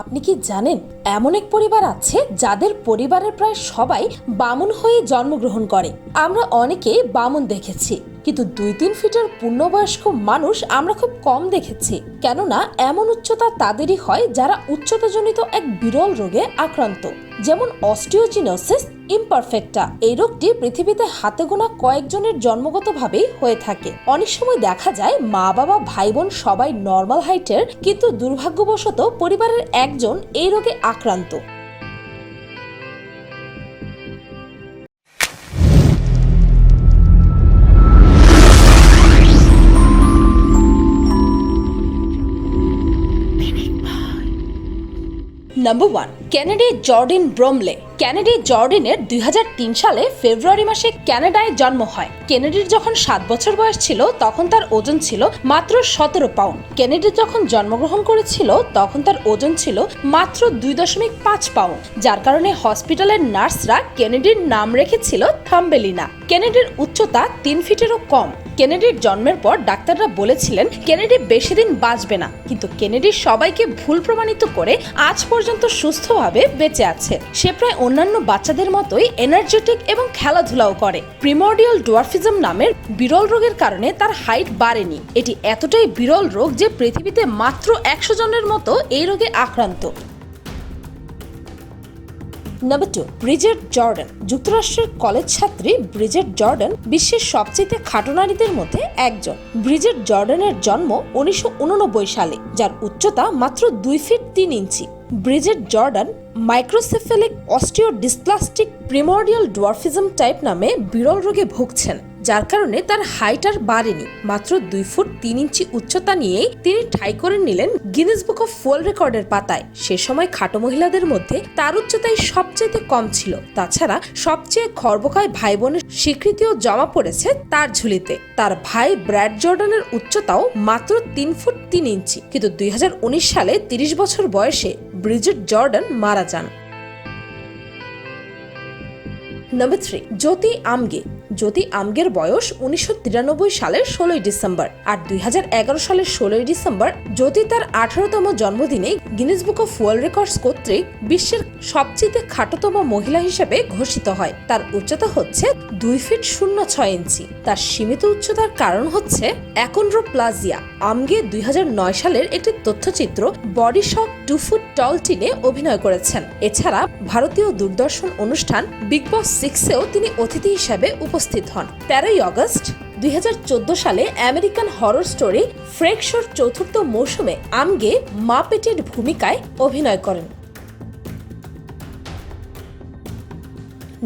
আপনি কি জানেন, এমন এক পরিবার আছে যাদের পরিবারের প্রায় সবাই বামুন হয়ে জন্মগ্রহণ করে। আমরা অনেকে বামুন দেখেছি। কিন্তু দুই তিন ফিটের পূর্ণবয়স্ক মানুষ আমরা খুব কম দেখেছি। কেননা এমন উচ্চতা তাদেরই হয় যারা উচ্চতাজনিত এক বিরল রোগে আক্রান্ত। যেমন অস্টিওজিনোসিস ইমপারফেক্টা এই রোগটি পৃথিবীতে হাতে গোনা কয়েকজনের জন্মগতভাবেই হয়ে থাকে। অনেক সময় দেখা যায় মা বাবা ভাই বোন সবাই নর্মাল হাইটের, কিন্তু দুর্ভাগ্যবশত পরিবারের একজন এই রোগে আক্রান্ত। Number one Kenadie Jourdin Bromley Kenadie জর্ডিনের দুই সালে ফেব্রুয়ারি মাসে ক্যানাডায় জন্ম হয়। কেনেডির যখন সাত বছর বয়স ছিল, তখন তার ওজন ছিল মাত্র সতেরো পাউন্ড। কেনেডি যখন জন্মগ্রহণ করেছিল, তখন তার ওজন ছিল মাত্র দুই দশমিক পাঁচ পাউন্ড। যার কারণে হসপিটালের নার্সরা কেনেডির নাম রেখেছিল থাম্বেলিনা। কেনেডির উচ্চতা তিন ফিটেরও কম। কেনেডির জন্মের পর ডাক্তাররা বলেছিলেন, কেনেডি বেশি দিন বাঁচবে না। কিন্তু কেনেডি সবাইকে ভুল প্রমাণিত করে আজ পর্যন্ত সুস্থভাবে বেঁচে আছে। সে প্রায় অন্যান্য বাচ্চাদের মতোই এনার্জেটিক এবং খেলাধুলাও করে। প্রিমর্ডিয়াল ডোয়ার্ফিজম নামের বিরল রোগের কারণে তার হাইট বাড়েনি। এটি এতটাই বিরল রোগ যে পৃথিবীতে মাত্র একশো জনের মতো এই রোগে আক্রান্ত। নাম্বার টু ব্রিজেট জর্ডান যুক্তরাষ্ট্রের কলেজ ছাত্রী ব্রিজেট জর্ডান বিশ্বের সবচেয়ে খাটো নারীদের মধ্যে একজন। ব্রিজেট জর্ডানের জন্ম উনিশশো উননব্বই সালে, যার উচ্চতা মাত্র দুই ফিট তিন inch. Bridget Jordan microcephalic osteodysplastic primordial dwarfism type নামে বিরল রোগে ভুগছেন। যার কারণে তার হাইট আর বাড়েনি। মাত্র দুই ফুট তিন ইঞ্চি উচ্চতা নিয়েই তিনি ঠাই করে নিলেন গিনেস বুক অফ ওয়ার্ল্ড রেকর্ডের পাতায়। সে সময় খাটো মহিলাদের মধ্যে তার উচ্চতাই সবচেয়ে কম ছিল। তাছাড়া সবচেয়ে খর্বকায় ভাই বোনের স্বীকৃতিও জমা পড়েছে তার ঝুলিতে। তার ভাই ব্র্যাড জর্ডানের উচ্চতাও মাত্র তিন ফুট তিন ইঞ্চি। কিন্তু দুই হাজার উনিশ সালে তিরিশ বছর বয়সে ব্রিজেট জর্ডান মারা যান। নাম্বার থ্রি জ্যোতি আমগে। জ্যোতি আমগের বয়স উনিশশো তিরানব্বই সালের ষোলোই ডিসেম্বর আর দুই সালের ষোলোই ডিসেম্বর জ্যোতি তার আঠারোতম জন্মদিনে Guinness book of world records কর্তৃক বিশ্বের সবচেয়ে খাটোতম মহিলা হিসেবে ঘোষিত হয়, তার উচ্চতা হচ্ছে দুই ফিট শূন্য ছয় ইঞ্চি। তার সীমিত উচ্চতার কারণ হচ্ছে অ্যাকন্ড্রোপ্লাজিয়া। আমগে দুই হাজার নয় সালের একটি তথ্যচিত্র body shock two foot tall টিনে অভিনয় করেছেন। এছাড়া ভারতীয় দূরদর্শন অনুষ্ঠান বিগ বস সিক্সেও তিনি অতিথি হিসেবে উপস্থিত হন। তেরোই আগস্ট দুই সালে আমেরিকান হরর স্টোরি ফ্রেক শোর চতুর্থ মৌসুমে আমগে মা পেটের ভূমিকায় অভিনয় করেন।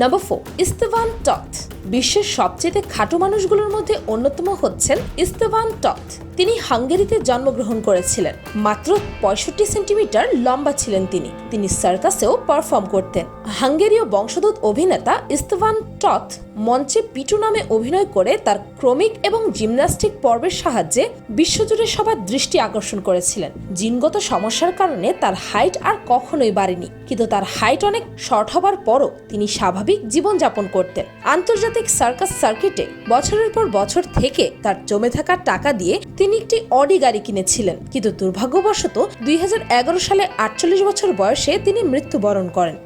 নাম্বার ফোর, ইস্তেভান টথ বিশ্বের সবচেয়ে খাটো মানুষগুলোর মধ্যে অন্যতম হচ্ছেন ইস্তেভান টথ তিনি হাঙ্গেরিতে জন্মগ্রহণ করেছিলেন। মাত্র পঁয়ষট্টি সেন্টিমিটার লম্বা ছিলেন তিনি। তিনি সার্কাসেও পারফর্ম করতেন। হাঙ্গেরীয় বংশোদ্ভূত অভিনেতা ইস্তেভান টথ মঞ্চে পিটু নামে অভিনয় করে তার ক্রমিক এবং জিমন্যাস্টিক পর্বের সাহায্যে বিশ্বজুড়ে সবার দৃষ্টি আকর্ষণ করেছিলেন। জিনগত সমস্যার কারণে তার হাইট আর কখনোই বাড়েনি, কিন্তু তার হাইট অনেক শর্ট হবার পরও তিনি স্বাভাবিক জীবনযাপন করতেন। আন্তর্জাতিক সার্কাস সার্কিটে বছরের পর বছর থেকে তার জমে থাকা টাকা দিয়ে তিনি একটি অডি গাড়ি কিনেছিলেন, কিন্তু দুর্ভাগ্যবশত দুই হাজার এগারো সালে আটচল্লিশ বছর বয়সে তিনি মৃত্যুবরণ করেন।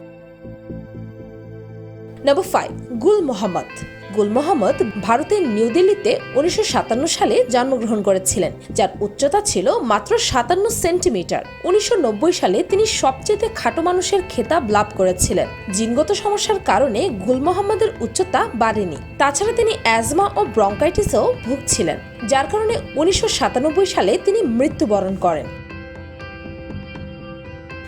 নাম্বার ফাইভ গুল মোহাম্মদ। গুল মোহাম্মদ ভারতের নিউ দিল্লিতে উনিশশো সাতান্ন সালে জন্মগ্রহণ করেছিলেন, যার উচ্চতা ছিল মাত্র সাতান্ন সেন্টিমিটার। উনিশশো নব্বই সালে তিনি সবচেয়ে খাটো মানুষের খেতাব লাভ করেছিলেন। জিনগত সমস্যার কারণে গুল মোহাম্মদের উচ্চতা বাড়েনি। তাছাড়া তিনি অ্যাজমা ও ব্রঙ্কাইটিসেও ভুগছিলেন, যার কারণে উনিশশো সাতানব্বই সালে তিনি মৃত্যুবরণ করেন।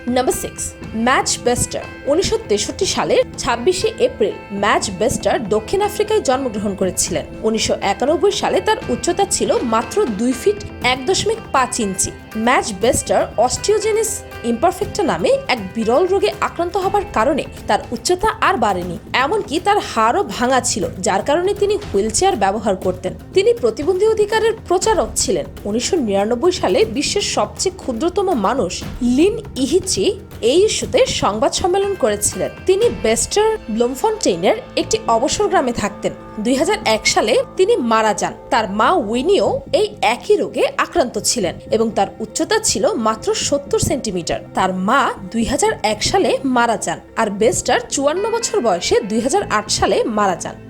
নাম্বার সিক্স ম্যাচ বেস্টার উনিশশো তেষট্টি সালের ছাব্বিশে এপ্রিল ম্যাচ বেস্টার দক্ষিণ আফ্রিকায় জন্মগ্রহণ করেছিলেন। উনিশশো একানব্বই সালে তার উচ্চতা ছিল মাত্র দুই ফিট এক দশমিক পাঁচ ইঞ্চি। ম্যাচ বেস্টার অস্টিওজেনিস ইমপারফেক্টা নামে এক বিরল রোগে আক্রান্ত হবার কারণে তার উচ্চতা আর বাড়েনি। এমনকি তার হাড়ও ভাঙা ছিল, যার কারণে তিনি হুইলচেয়ার ব্যবহার করতেন। তিনি প্রতিবন্ধী অধিকারের প্রচারক ছিলেন। উনিশশো নিরানব্বই সালে বিশ্বের সবচেয়ে ক্ষুদ্রতম মানুষ লিন ইহিচি এই ইস্যুতে সংবাদ সম্মেলন করেছিলেন। তিনি বেস্টার ব্লুমফন্টেইনের একটি অবসর গ্রামে থাকতেন। দুই হাজার এক সালে তিনি মারা যান। তার মা উইনিও এই একই রোগে আক্রান্ত ছিলেন এবং তার উচ্চতা ছিল মাত্র সত্তর সেন্টিমিটার। তার মা দুই হাজার এক সালে মারা যান আর বেস্টার চুয়ান্ন বছর বয়সে দুই হাজার আট সালে মারা যান।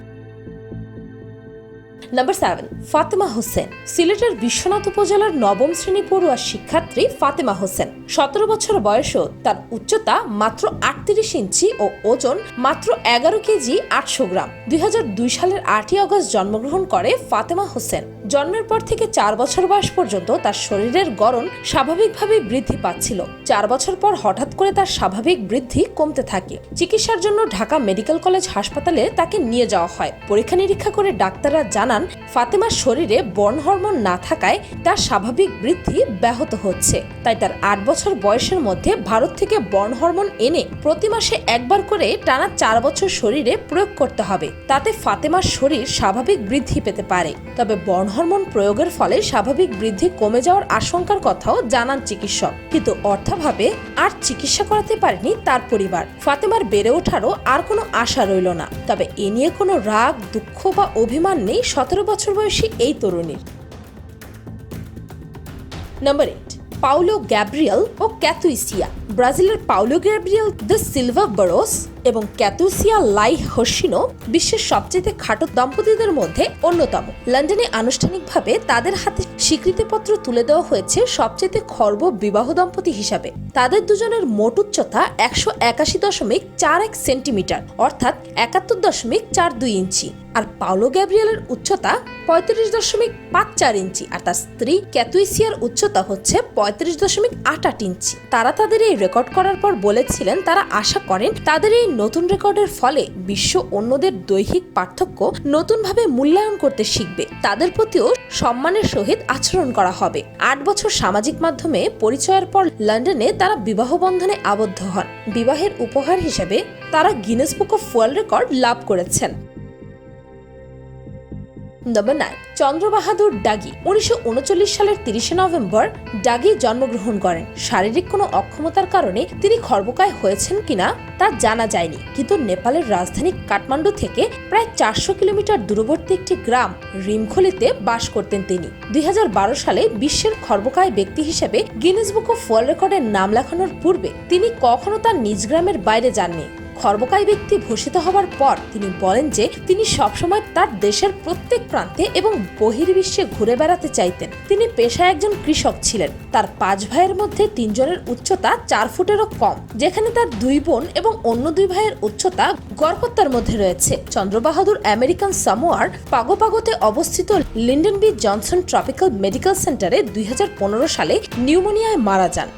নাম্বার সেভেন ফাতেমা হোসেন সিলেটের বিশ্বনাথ উপজেলার নবম শ্রেণি পড়ুয়া শিক্ষার্থী ফাতেমা হোসেন। সতেরো বছর বয়সেও তার উচ্চতা মাত্র আটত্রিশ ইঞ্চি ও ওজন মাত্র এগারো কেজি আটশো গ্রাম। দুই হাজার দুই সালের আটই আগস্ট জন্মগ্রহণ করে ফাতেমা হোসেন। জন্মের পর থেকে চার বছর বয়স পর্যন্ত তার শরীরের গড়ন স্বাভাবিকভাবে বৃদ্ধি পাচ্ছিল। চার বছর পর হঠাৎ করে তার স্বাভাবিক বৃদ্ধি কমতে থাকে। চিকিৎসার জন্য ঢাকা মেডিকেল কলেজ হাসপাতালে তাকে নিয়ে যাওয়া হয়। পরীক্ষা নিরীক্ষা করে ডাক্তাররা জানান, ফাতেমার শরীরে বর্ণ হরমোন না থাকায় তার স্বাভাবিক বৃদ্ধি ব্যাহত হচ্ছে। তাই তার আট বছর বয়সের মধ্যে ভারত থেকে বর্ণ হরমোন এনে প্রতি মাসে একবার করে টানা চার বছর শরীরে প্রয়োগ করতে হবে। তাতে ফাতেমার শরীর স্বাভাবিক বৃদ্ধি পেতে পারে। তবে বর্ণ হরমোন প্রয়োগের ফলে স্বাভাবিক বৃদ্ধি কমে যাওয়ার আশঙ্কার কথাও জানান চিকিৎসক। কিন্তু অর্থাভাবে আর চিকিৎসা করাতে পারেনি তার পরিবার। ফাতেমার বেড়ে ওঠারও আর কোনো আশা রইল না। তবে এ নিয়ে কোনো রাগ, দুঃখ বা অভিমান নেই সতেরো বছর বয়সী এই তরুণীর। নাম্বার এইট পাউলো গ্যাব্রিয়েল ও ক্যাথুইসিয়া। ব্রাজিলের Paulo Gabriel da Silva Barros এবং ক্যাথুসিয়া লাই হর্ষিনো বিশ্বের সবচেয়ে খাটো দম্পতিদের মধ্যে অন্যতম। লন্ডনে আনুষ্ঠানিকভাবে তাদের হাতে স্বীকৃতিপত্র তুলে দেওয়া হয়েছে সবচেয়ে খর্ব বিবাহ দম্পতি হিসাবে। তাদের দুজনের মোট উচ্চতা একশো একাশি দশমিক চার এক সেন্টিমিটার, অর্থাৎ একাত্তর দশমিক চার দুই ইঞ্চি। আর পাওলো গ্যাব্রিয়েলের উচ্চতা পঁয়ত্রিশ দশমিক পাঁচ চার ইঞ্চি, আর তার স্ত্রী ক্যাতুইসিয়ার উচ্চতা হচ্ছে পঁয়ত্রিশ দশমিক আট আট ইঞ্চি। তারা তাদের এই রেকর্ড করার পর বলেছিলেন, তারা আশা করেন তাদের এই নতুন রেকর্ডের ফলে বিশ্ব অন্যদের দৈহিক পার্থক্য নতুনভাবে মূল্যায়ন করতে শিখবে। তাদের প্রতিও সম্মানের সহিত আচরণ করা হবে। আট বছর সামাজিক মাধ্যমে পরিচয়ের পর লন্ডনে তারা বিবাহ বন্ধনে আবদ্ধ হন। বিবাহের উপহার হিসেবে তারা Guinness book of world record লাভ করেছেন। নম্বর নাইন চন্দ্রবাহাদুর ডাগি উনিশশো উনচল্লিশ সালের তিরিশে নভেম্বর ডাগি জন্মগ্রহণ করেন। শারীরিক কোনো অক্ষমতার কারণে তিনি খর্বকায় হয়েছেন কিনা তা জানা যায়নি। কিন্তু নেপালের রাজধানী কাঠমান্ডু থেকে প্রায় চারশো কিলোমিটার দূরবর্তী একটি গ্রাম রিমখলিতে বাস করতেন তিনি। দুই হাজার বারো সালে বিশ্বের খর্বকায় ব্যক্তি হিসেবে গিনেস বুক অফ ওয়ার্ল্ড রেকর্ডের নাম লেখানোর পূর্বে তিনি কখনো তার নিজ গ্রামের বাইরে যাননি। খর্বকায় ব্যক্তি ভূষিত হওয়ার পর তিনি বলেন যে তিনি সবসময় তার দেশের প্রত্যেক প্রান্তে এবং বহির্বিশ্বে ঘুরে বেড়াতে চাইতেন। তিনি পেশায় একজন কৃষক ছিলেন। তার পাঁচ ভাইয়ের মধ্যে তিনজনের উচ্চতা চার ফুটেরও কম, যেখানে তার দুই বোন এবং অন্য দুই ভাইয়ের উচ্চতা গড়পত্তার মধ্যে রয়েছে। চন্দ্রবাহাদুর আমেরিকান সামোয়ার পাগোপাগোতে অবস্থিত Lyndon B Johnson tropical medical সেন্টারে দুই হাজার পনেরো সালে নিউমোনিয়ায় মারা যান।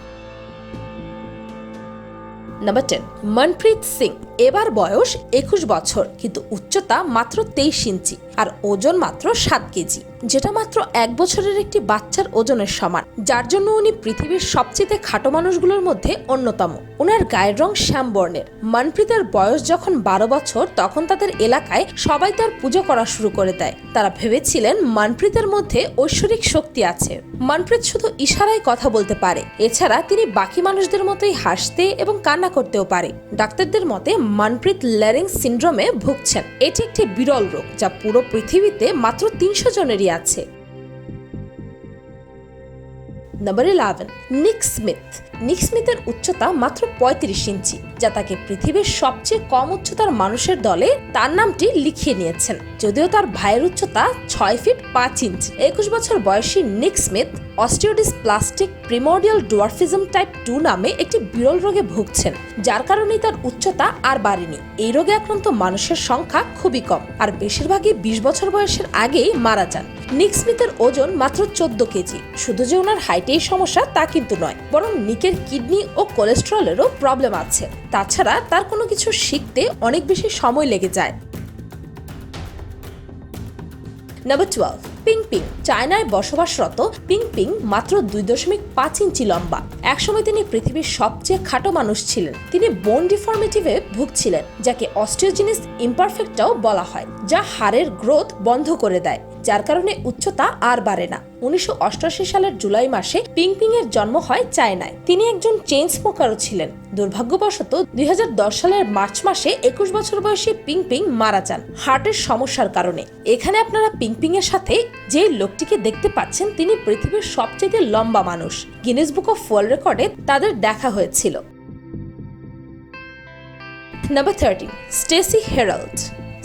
নাম্বার টেন মনপ্রীত সিং এবার বয়স একুশ বছর, কিন্তু উচ্চতা মাত্র তেইশ ইঞ্চি আর ওজন মাত্র সাত কেজি, যেটা মাত্র এক বছরের একটি বাচ্চার ওজনের সমান। যার জন্য উনি পৃথিবীর সবচেয়ে খাটো মানুষগুলোর মধ্যে অন্যতম। ওনার গায়ের রং শ্যাম বর্ণের। মনপ্রীতের বয়স যখন বারো বছর, তখন তাদের এলাকায় সবাই তার পুজো করা শুরু করে দেয়। তারা ভেবেছিলেন মনপ্রীতের মধ্যে ঐশ্বরিক শক্তি আছে। মনপ্রীত শুধু ইশারায় কথা বলতে পারে। এছাড়া তিনি বাকি মানুষদের মতোই হাসতে এবং কান্না করতেও পারে। ডাক্তারদের মতে মনপ্রীত ল্যারিং সিন্ড্রোমে ভুগছেন। এটি একটি বিরল রোগ যা পুরো পৃথিবীতে মাত্র তিনশো জনেরই আছে। নাম্বার ইলেভেন নিক স্মিথ নিক স্মিথের উচ্চতা মাত্র পঁয়ত্রিশ ইঞ্চি, যা তাকে পৃথিবীর সবচেয়ে কম উচ্চতার মানুষের দলে তার নামটি লিখিয়ে নিয়েছেন। যদিও তার ভাইয়ের উচ্চতা ছয় ফিট পাঁচ ইঞ্চ। একুশ বছর বয়সী Nick Smith osteodysplastic primordial dwarfism type two নামে একটি বিরল রোগে ভুগছেন, যার কারণে তার উচ্চতা আর বাড়েনি। এই রোগে আক্রান্ত মানুষের সংখ্যা খুবই কম, আর বেশিরভাগই বিশ বছর বয়সের আগেই মারা যান। নিক স্মিথের ওজন মাত্র চোদ্দ কেজি। শুধু যে ওনার হাইটেই সমস্যা, তা কিন্তু নয়, বরং নিকের কিডনি ও কোলেস্ট্রলেরও প্রবলেম আছে। তাছাড়া তার কোনো কিছু শিখতে অনেক বেশি সময় লেগে যায়। নাম্বার টুয়েলভ পিং পিং চায়নায় বসবাসরত পিং পিং মাত্র দুই দশমিক পাঁচ ইঞ্চি লম্বা। একসময় তিনি পৃথিবীর সবচেয়ে খাটো মানুষ ছিলেন। তিনি বোন ডিফর্মেটিভে ভুগছিলেন, যাকে অস্টিওজিনিস ইমপারফেক্টটাও বলা হয়, যা হাড়ের গ্রোথ বন্ধ করে দেয়। যার কারণে উচ্চতা আর বাড়ে না। উনিশশো অষ্টআশি সালের জুলাই মাসে পিং পিং এর জন্ম হয় চায়নায়। তিনি একজন চেইন স্মোকারও ছিলেন। দুর্ভাগ্যবশত দু হাজার দশ সালের মার্চ মাসে একুশ বছর বয়সী পিং পিং মারা যান হার্টের সমস্যার কারণে। এখানে আপনারা পিং পিং এর সাথে যে লোকটিকে দেখতে পাচ্ছেন, তিনি পৃথিবীর সবচেয়ে লম্বা মানুষ। গিনেস বুক অফ ওয়ার্ল্ড রেকর্ডে তাদের দেখা হয়েছিল। Number thirteen Stacey Herald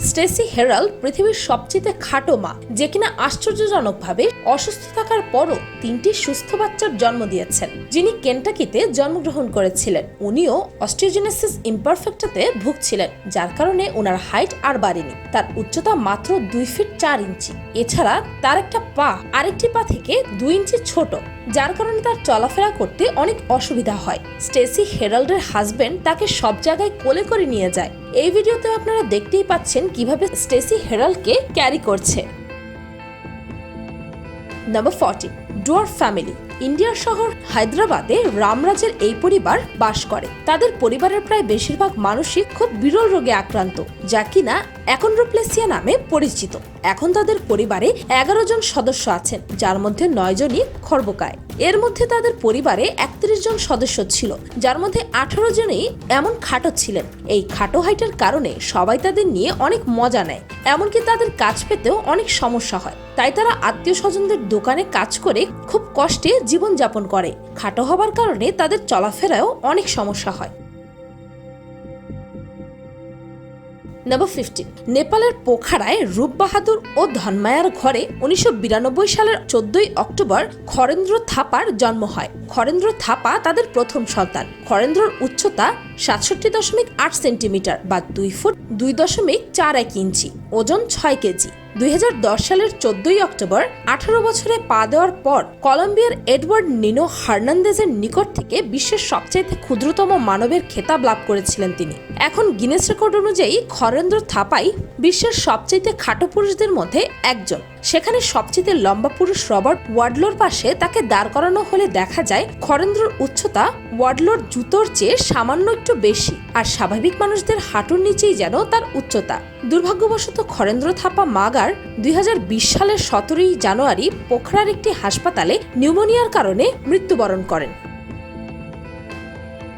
Stacey Herald পৃথিবীর সবচেয়ে খাটো মা, যে কিনা আশ্চর্যজনকভাবে অসুস্থ থাকার পরও তিনটি সুস্থ বাচ্চার জন্ম দিয়েছেন, যিনি কেন্টাকিতে জন্মগ্রহণ করেছিলেন। উনিও অস্ট্রিওজেনেসিস ইমপারফেক্টাতে ভুগছিলেন, যার কারণে ওনার হাইট আর বাড়েনি। তার উচ্চতা মাত্র দুই ফিট চার ইঞ্চি। এছাড়া তার একটা পা আরেকটি পা থেকে দুই ইঞ্চি ছোট। যার কারণে তার চলাফেরা করতে অনেক অসুবিধা হয়। স্টেসি হেরাল্ডের হাজবেন্ড তাকে সব জায়গায় কোলে করে নিয়ে যায়। এই ভিডিওতে আপনারা দেখতেই পাচ্ছেন কীভাবে স্টেসি হেরাল্ডকে ক্যারি করছে। নাম্বার ফর্টি ডুয়ার ফ্যামিলি। ইন্ডিয়ার শহর হায়দ্রাবাদে রামরাজের এই পরিবার বাস করে। তাদের পরিবারের প্রায় বেশিরভাগ মানুষই খুব বিরল রোগে আক্রান্ত, যা কিনা এখন রোপ্লেসিয়া নামে পরিচিত। এখন তাদের পরিবারে এগারো জন সদস্য আছেন, যার মধ্যে নয় জনই খর্বকায়। এর মধ্যে তাদের পরিবারে একত্রিশ জন সদস্য ছিল, যার মধ্যে আঠারো জনই এমন খাটো ছিলেন। এই খাটো হাইটের কারণে সবাই তাদের নিয়ে অনেক মজা নেয়, এমনকি তাদের কাজ পেতেও অনেক সমস্যা হয়। তাই তারা আত্মীয় স্বজনদের দোকানে কাজ করে খুব কষ্টে জীবনযাপন করে। খাটো হবার কারণে তাদের চলাফেরায়ও অনেক সমস্যা হয়। নাম্বার ফিফটিন নেপালের পোখারায় রূপ বাহাদুর ও ধনমায়ার ঘরে উনিশশো বিরানব্বই সালের চোদ্দই অক্টোবর খরেন্দ্র থাপার জন্ম হয়। খরেন্দ্র থাপা তাদের প্রথম সন্তান। খরেন্দ্রর উচ্চতা সাতষট্টি দশমিক আট সেন্টিমিটার বা দুই ফুট দুই দশমিক চার এক ইঞ্চি, ওজন ছয় কেজি। দুই হাজার দশ সালের চোদ্দই অক্টোবর আঠারো বছরে পা দেওয়ার পর কলম্বিয়ার এডওয়ার্ড নিনো হার্নান্দেজের নিকট থেকে বিশ্বের সবচাইতে ক্ষুদ্রতম মানবের খেতাব লাভ করেছিলেন তিনি। এখন গিনেস রেকর্ড অনুযায়ী খরেন্দ্র থাপাই বিশ্বের সবচাইতে খাটো পুরুষদের মধ্যে একজন। সেখানে সবচেয়ে লম্বা পুরুষ রবার্ট ওয়াডলোর পাশে তাকে দাঁড় করানো হলে দেখা যায় খরেন্দ্রর উচ্চতা ওয়াডলোর জুতোর চেয়ে সামান্য একটু বেশি আর স্বাভাবিক মানুষদের হাঁটুর নিচেই যেন তার উচ্চতা। দুর্ভাগ্যবশত খরেন্দ্র থাপা মাগার দুই সালের সতেরোই জানুয়ারি পোখরার একটি হাসপাতালে নিউমোনিয়ার কারণে মৃত্যুবরণ করেন।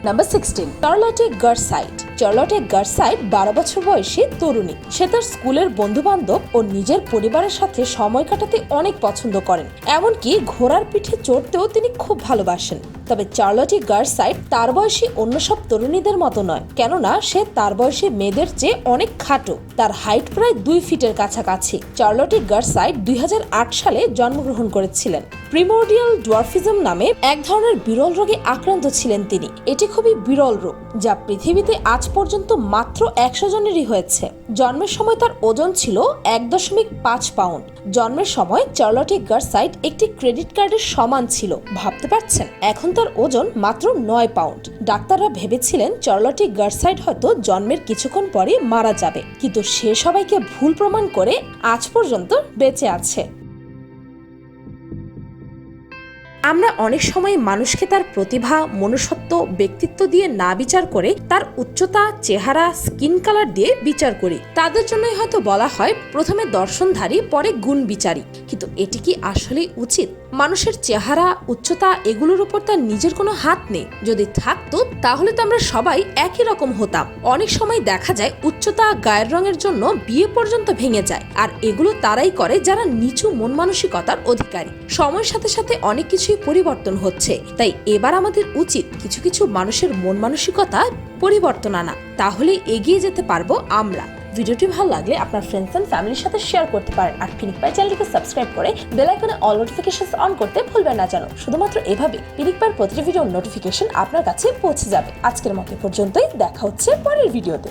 নাম্বার সিক্সটিন চার্লটে গার্সাইড চার্লটে গার্সাইড বারো বছর বয়সী তরুণী। সে তার স্কুলের বন্ধু বান্ধব ও নিজের পরিবারের সাথে সময় কাটাতে অনেক পছন্দ করেন। এমনকি ঘোড়ার পিঠে চড়তেও তিনি খুব ভালোবাসেন। তবে চার্লটি গার্সাইড তার বয়সী অন্য সব তরুণীদের মতো নয়। কেননা সে তার বয়সী মেয়েদের চেয়ে অনেক খাটো। তার হাইট প্রায় দুই ফিটের কাছাকাছি। চার্লটি গার্সাইড দুই সালে জন্মগ্রহণ করেছিলেন। প্রিমোডিয়াল ডোয়ার্ফিজম নামে এক ধরনের বিরল রোগে আক্রান্ত ছিলেন তিনি। এটি খুবই বিরল রোগ, যা পৃথিবীতে আজ পর্যন্ত মাত্র একশো জনেরই হয়েছে। জন্মের সময় তার ওজন ছিল এক দশমিক পাঁচ পাউন্ড। জন্মের সময় চার্লটি গার্সাইড একটি ক্রেডিট কার্ডের সমান ছিল। ভাবতে পারছেন? এখন তার ওজন মাত্র নয় পাউন্ড। ডাক্তাররা ভেবেছিলেন চার্লটি গার্সাইড হয়তো জন্মের কিছুক্ষণ পরে মারা যাবে, কিন্তু সে সবাইকে ভুল প্রমাণ করে আজ পর্যন্ত বেঁচে আছে। আমরা অনেক সময় মানুষকে তার প্রতিভা, মনুষ্যত্ব, ব্যক্তিত্ব দিয়ে না বিচার করে তার উচ্চতা, চেহারা, স্কিন কালার দিয়ে বিচার করি। তাদের জন্যই হয়তো বলা হয় প্রথমে দর্শনধারী, পরে গুণ বিচারী কিন্তু এটি কি আসলেই উচিত? মানুষের চেহারা, উচ্চতা এগুলোর উপর তার নিজের কোনো হাত নেই। যদি থাকতো, তাহলে তো আমরা সবাই একই রকম হতাম। অনেক সময় দেখা যায়, উচ্চতা গায়ের রঙের জন্য বিয়ে পর্যন্ত ভেঙে যায়। আর এগুলো তারাই করে যারা নিচু মন মানসিকতার অধিকারী। সময়ের সাথে সাথে অনেক কিছুই পরিবর্তন হচ্ছে। তাই এবার আমাদের উচিত কিছু কিছু মানুষের মন মানসিকতা পরিবর্তন আনা। তাহলে এগিয়ে যেতে পারব আমরা। ভিডিওটি ভালো লাগলে আপনার ফ্রেন্ডস অ্যান্ড ফ্যামিলির সাথে শেয়ার করতে পারেন। আর পিনিক পাই চ্যানেলটিকে সাবস্ক্রাইব করে বেল আইকনে অল নোটিফিকেশন অন করতে ভুলবেন না জানো শুধুমাত্র এভাবে পিনিক পাইয়ের প্রতিটি ভিডিওর নোটিফিকেশন আপনার কাছে পৌঁছে যাবে। আজকের মতো পর্যন্তই। দেখা হচ্ছে পরের ভিডিওতে